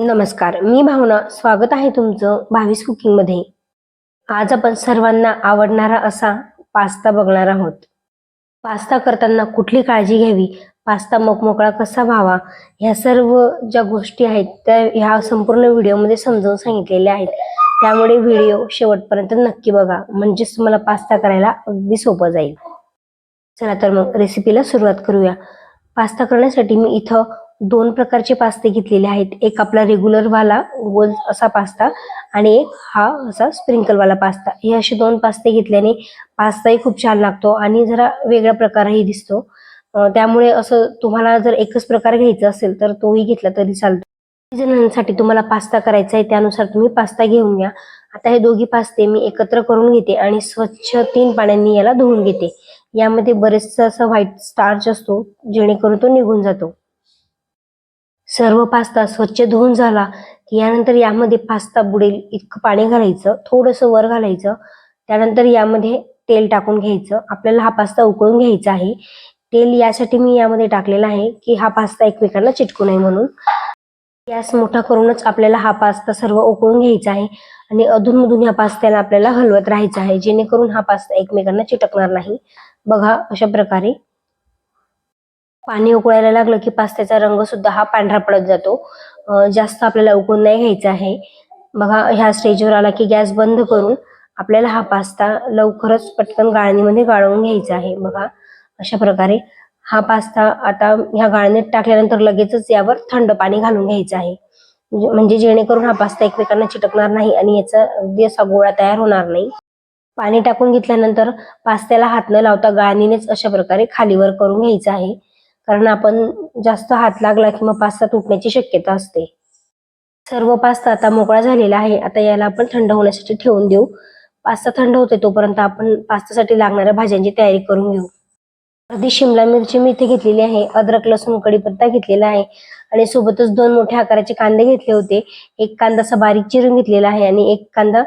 नमस्कार मी भावना. स्वागत आहे तुमचं भावीस कुकिंगमध्ये. आज आपण सर्वांना आवडणारा असा पास्ता बघणार आहोत. पास्ता करताना कुठली काळजी घ्यावी? पास्ता मोकमोकळा कसा व्हावा? ह्या सर्व ज्या गोष्टी आहेत त्या ह्या संपूर्ण व्हिडिओमध्ये समजावून सांगितलेल्या आहेत. त्यामुळे व्हिडिओ शेवटपर्यंत नक्की बघा. म्हणजेच तुम्हाला पास्ता करायला अगदी सोपं जाईल. चला तर मग रेसिपीला सुरुवात करूया. पास्ता करण्यासाठी मी इथं दोन प्रकारचे पास्ते घेतलेले आहेत. एक आपला रेग्युलर वाला गोल असा पास्ता आणि एक हा असा स्प्रिंकल वाला पास्ता. हे असे दोन पास्ते घेतल्याने पास्ताही खूप छान लागतो आणि जरा वेगळा प्रकारही दिसतो. त्यामुळे असं तुम्हाला जर एकच प्रकार घ्यायचा असेल तर तोही घेतला तरी चालतो. जणांसाठी तुम्हाला पास्ता करायचा आहे त्यानुसार तुम्ही पास्ता घेऊन घ्या आता हे दोघी पास्ते मी एकत्र करून घेते आणि स्वच्छ तीन पाण्याने याला धुवून घेते. यामध्ये बरेचसा असा व्हाईट स्टार्च असतो जेणेकरून तो निघून जातो. सर्व पास्ता स्वच्छ धुवून झाला की यानंतर यामध्ये पास्ता बुडेल इतकं पाणी घालायचं थोडंसं वर घालायचं त्यानंतर यामध्ये तेल टाकून घ्यायचं. आपल्याला हा पास्ता उकळून घ्यायचा आहे. तेल यासाठी मी यामध्ये टाकलेला आहे की हा पास्ता एकमेकांना चिटकू नये म्हणून. गॅस मोठा करूनच आपल्याला हा पास्ता सर्व उकळून घ्यायचा आहे आणि अधूनमधून ह्या पास्त्याला आपल्याला हलवत राहायचं आहे जेणेकरून हा पास्ता एकमेकांना चिटकणार नाही. बघा अशा प्रकारे पाणी उकळायला लागलं की पास्त्याचा रंग सुद्धा हा पांढरा पडत जातो. जास्त आपल्याला उकळून नाही घ्यायचा आहे. बघा ह्या स्टेजवर आला की गॅस बंद करून आपल्याला हा पास्ता लवकरच पटकन गाळणीमध्ये गाळून घ्यायचा आहे. बघा अशा प्रकारे हा पास्ता आता ह्या गाळणीत टाकल्यानंतर लगेचच यावर थंड पाणी घालून घ्यायचं आहे. म्हणजे- म्हणजे जेणेकरून हा पास्ता एकमेकांना चिटकणार नाही आणि याचा अगदी असा गोळा तयार होणार नाही. पाणी टाकून घेतल्यानंतर पास्त्याला हात न लावता गाळणीनेच अशा प्रकारे खालीवर करून घ्यायचं आहे. कारण आपण जास्त हात लागला की मग पास्ता तुटण्याची शक्यता असते. सर्व पास्ता आता मोकळा झालेला आहे. आता याला आपण थंड होण्यासाठी ठेवून देऊ. पास्ता थंड होते तोपर्यंत आपण पास्त्यासाठी लागणाऱ्या भाज्यांची तयारी करून घेऊ. अर्धी शिमला मिरची मी इथे घेतलेली आहे. अद्रक लसूण कढीपत्ता घेतलेला आहे. आणि सोबतच दोन मोठ्या आकाराचे कांदे घेतले होते. एक कांदा असा बारीक चिरून घेतलेला आहे आणि एक कांदा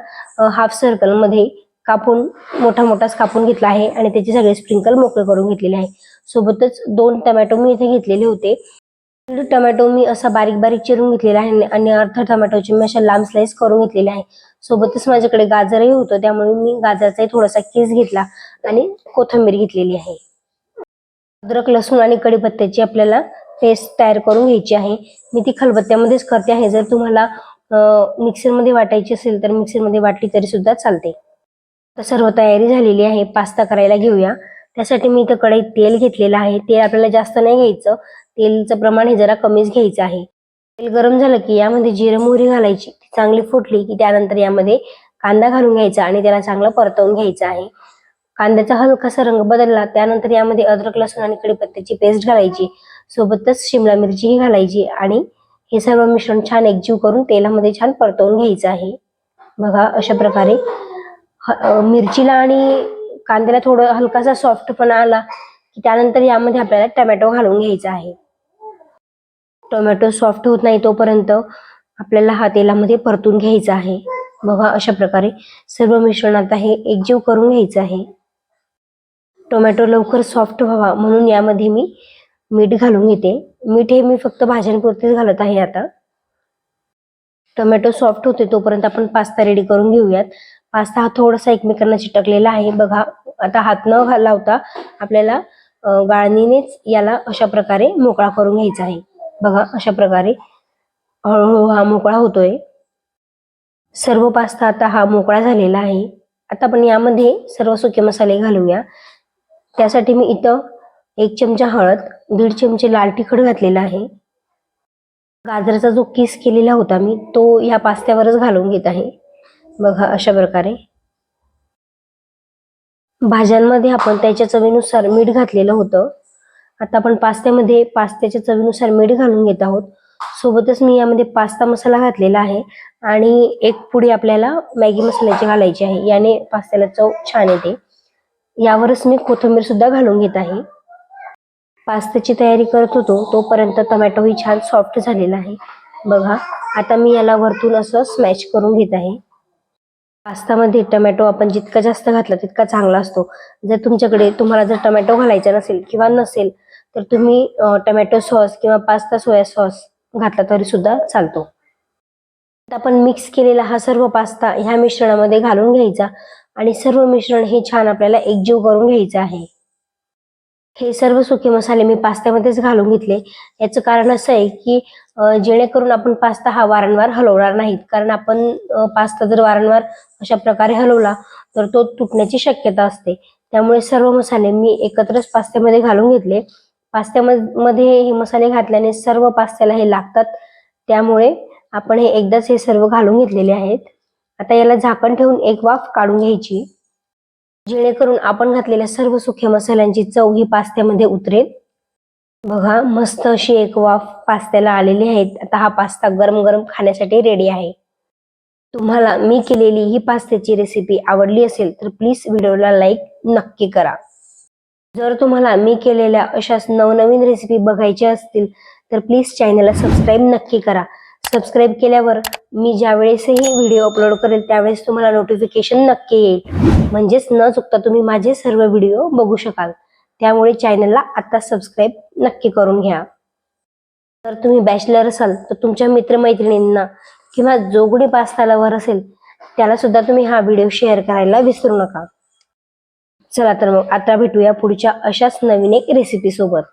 हाफ सर्कलमध्ये कापून मोठा मोठाच कापून घेतला आहे आणि त्याचे सगळे स्प्रिंकल मोकळे करून घेतलेले आहे. सोबतच दोन टमॅटो मी इथे घेतलेले होते. टमॅटो मी असा बारीक बारीक चिरून घेतलेला आहे आणि अर्धा टमॅटोचे मी अशा लांब स्लाइस करून घेतलेले आहे. सोबतच माझ्याकडे गाजरही होतं त्यामुळे मी गाजरचाही थोडासा केस घेतला आणि कोथिंबीर घेतलेली आहे. अद्रक लसूण आणि कढीपत्त्याची आपल्याला पेस्ट तयार करून घ्यायची आहे. मी ती खलबत्त्यामध्येच करते आहे. जर तुम्हाला मिक्सरमध्ये वाटायची असेल तर मिक्सरमध्ये वाटली तरी सुद्धा चालते. तर सर्व तयारी झालेली आहे. पास्ता करायला घेऊया. त्यासाठी मी इथं कढईत तेल घेतलेलं आहे. तेल आपल्याला जास्त नाही घ्यायचं. तेलचं प्रमाण हे जरा कमीच घ्यायचं आहे. तेल गरम झालं की यामध्ये जिरं मोहरी घालायची. ती चांगली फुटली की त्यानंतर यामध्ये कांदा घालून घ्यायचा आणि त्याला चांगलं परतवून घ्यायचं आहे. कांद्याचा हलकासा रंग बदलला. त्यानंतर यामध्ये अद्रक लसूण आणि कढीपत्त्याची पेस्ट घालायची. सोबतच शिमला मिरचीही घालायची आणि हे सर्व मिश्रण छान एकजीव करून तेलामध्ये छान परतवून घ्यायचं आहे. बघा अशा प्रकारे मिरचीला आणि कांद्याला थोडं हलकासा सॉफ्टपणा आला की त्यानंतर यामध्ये आपल्याला टमॅटो घालून घ्यायचा आहे. टोमॅटो सॉफ्ट होत नाही तोपर्यंत आपल्याला हा तेलामध्ये परतून घ्यायचा आहे. बघा अशा प्रकारे सर्व मिश्रण आता हे एकजीव करून घ्यायचं आहे. टोमॅटो लवकर सॉफ्ट व्हावा म्हणून यामध्ये मी मीठ घालून घेते. मीठ हे मी फक्त भाज्यांपुरतेच घालत आहे आता. टोमॅटो सॉफ्ट होते तोपर्यंत आपण पास्ता रेडी करून घेऊयात. पास्ता हा थोडासा एकमेकांना चिटकलेला आहे. बघा आता हात न लावता आपल्याला गाळणीनेच याला अशा प्रकारे मोकळा करून घ्यायचा आहे. बघा अशा प्रकारे हळूहळू हा मोकळा होतोय. सर्व पास्ता आता हा मोकळा झालेला आहे. आता आपण यामध्ये सर्व सुके मसाले घालूया. त्यासाठी मी इथं एक चमचा हळद दीड चमचे लाल तिखट घातलेला आहे. गाजराचा जो किस केलेला होता मी तो ह्या पास्त्यावरच घालून घेत आहे. बघा अशा प्रकारे. भाज्यांमध्ये आपण त्याच्या चवीनुसार मीठ घातलेलं होतं. आता आपण पास्त्यामध्ये पास्त्याच्या चवीनुसार मीठ घालून घेत आहोत. सोबतच मी यामध्ये पास्ता मसाला घातलेला आहे आणि एक पुडी आपल्याला मॅगी मसाल्याची घालायची आहे. याने पास्त्याला चव छान येते. यावरच मी कोथिंबीर सुद्धा घालून घेत आहे. पास्त्याची तयारी करत होतो तोपर्यंत टोमॅटोही छान सॉफ्ट झालेला आहे. बघा आता मी याला वरतून असं स्मॅश करून घेत आहे. पास्तामध्ये टोमॅटो आपण जितका जास्त घातला तितका चांगला असतो. जर तुमच्याकडे तुम्हाला जर टोमॅटो घालायचा नसेल किंवा नसेल तर तुम्ही टमॅटो टोमॅटो सॉस किंवा पास्ता सोया सॉस घातला तरी सुद्धा चालतो. आपण मिक्स केलेला हा सर्व पास्ता ह्या मिश्रणामध्ये घालून घ्यायचा आणि सर्व मिश्रण हे छान आपल्याला एकजीव करून घ्यायचं आहे. हे सर्व सुके मसाले मी पास्त्यामध्येच घालून घेतले. याचं कारण असं आहे की जेणेकरून आपण पास्ता हा वारंवार हलवणार नाहीत. कारण आपण पास्ता जर वारंवार अशा प्रकारे हलवला तर तो तुटण्याची शक्यता असते. त्यामुळे सर्व मसाले मी एकत्रच पास्त्यामध्ये घालून घेतले. पास्त्यामध्ये हे मसाले घातल्याने सर्व पास्त्याला हे लागतात. त्यामुळे आपण हे एकदाच हे सर्व घालून घेतलेले आहेत. आता याला झाकण ठेवून एक वाफ काढून घ्यायची. जेणेकरून आपण घातलेल्या सर्व सुक्या मसाल्यांची चव ही पास्त्यामध्ये उतरेल. बघा मस्त अशी एक वाफ पास्त्याला आलेली आहे. आता हा पास्ता गरम गरम खाण्यासाठी रेडी आहे. तुम्हाला मी केलेली ही पास्त्याची रेसिपी आवडली असेल तर प्लीज व्हिडिओला लाईक नक्की करा. जर तुम्हाला मी केलेल्या अशाच नवनवीन रेसिपी बघायच्या असतील तर प्लीज चॅनलला सबस्क्राईब नक्की करा. सबस्क्राईब केल्यावर मी ज्या वेळेसही व्हिडिओ अपलोड करेल त्यावेळेस तुम्हाला नोटिफिकेशन नक्की येईल. म्हणजेच न चुकता तुम्ही माझे सर्व व्हिडिओ बघू शकाल. त्यामुळे चॅनलला आता सबस्क्राईब नक्की करून घ्या. जर तुम्ही बॅचलर असाल तर तुमच्या मित्रमैत्रिणींना किंवा जो कोणी पास्ता लवर असेल त्याला सुद्धा तुम्ही हा व्हिडिओ शेअर करायला विसरू नका. चला तर मग आता भेटूया पुढच्या अशाच नवीन एक रेसिपी सोबत.